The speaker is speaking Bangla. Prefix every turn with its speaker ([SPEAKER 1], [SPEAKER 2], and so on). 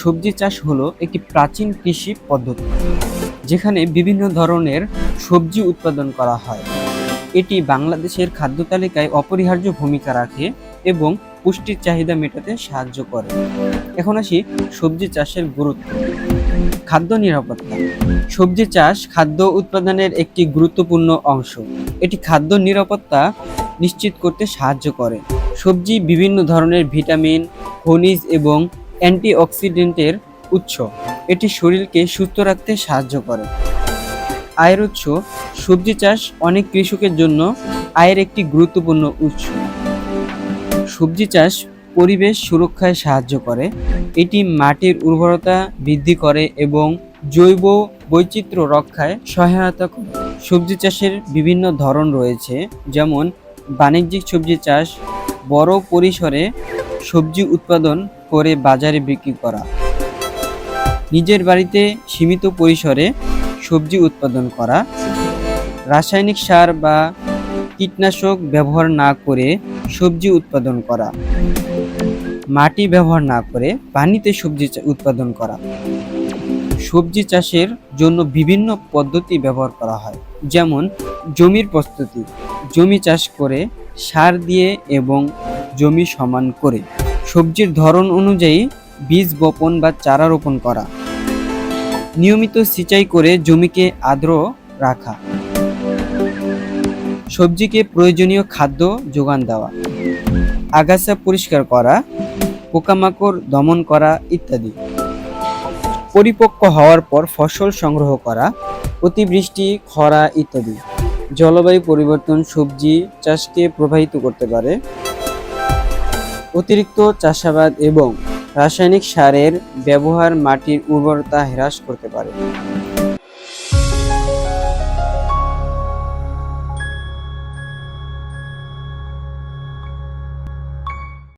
[SPEAKER 1] সবজি চাষ হলো একটি প্রাচীন কৃষি পদ্ধতি, যেখানে বিভিন্ন ধরনের সবজি উৎপাদন করা হয়। এটি বাংলাদেশের খাদ্য তালিকায় অপরিহার্য ভূমিকা রাখে এবং পুষ্টির চাহিদা মেটাতে সাহায্য করে। এখন আসি সবজি চাষের গুরুত্ব, খাদ্য নিরাপত্তা। সবজি চাষ খাদ্য উৎপাদনের একটি গুরুত্বপূর্ণ অংশ। এটি খাদ্য নিরাপত্তা নিশ্চিত করতে সাহায্য করে। সবজি বিভিন্ন ধরনের ভিটামিন, খনিজ এবং অ্যান্টিঅক্সিডেন্টের উৎস। এটি শরীরকে সুস্থ রাখতে সাহায্য করে। আয়ের উৎস, সবজি চাষ অনেক কৃষকের জন্য আয়ের একটি গুরুত্বপূর্ণ উৎস। সবজি চাষ পরিবেশ সুরক্ষায় সাহায্য করে। এটি মাটির উর্বরতা বৃদ্ধি করে এবং জৈব বৈচিত্র্য রক্ষায় সহায়তা করে। সবজি চাষের বিভিন্ন ধরন রয়েছে, যেমন বাণিজ্যিক সবজি চাষ, বড় পরিসরে সবজি উৎপাদন করে বাজারে বিক্রি করা। নিজের বাড়িতে সীমিত পরিসরে সবজি উৎপাদন করা। রাসায়নিক সার বা কীটনাশক ব্যবহার না করে সবজি উৎপাদন করা। মাটি ব্যবহার না করে পানিতে সবজি উৎপাদন করা। সবজি চাষের জন্য বিভিন্ন পদ্ধতি ব্যবহার করা হয়। যেমন, জমির প্রস্তুতি। জমি চাষ করে সার দিয়ে এবং জমি সমান করে। সবজির ধরন অনুযায়ী বীজ বপন বা চারা রোপণ করা। নিয়মিত সিঁচাই করে জমিকে আর্দ্র রাখা। সবজিকে প্রয়োজনীয় খাদ্য যোগান দেওয়া। আগাছা পরিষ্কার করা, পোকামাকড় দমন করা ইত্যাদি। পরিপক্ক হওয়ার পর ফসল সংগ্রহ করা, অতিবৃষ্টি, খরা ইত্যাদি। জলবায়ু পরিবর্তন সবজি চাষকে প্রভাবিত করতে পারে। অতিরিক্ত চাষাবাদ এবং রাসায়নিক সারের ব্যবহার মাটির উর্বরতা হ্রাস করতে পারে।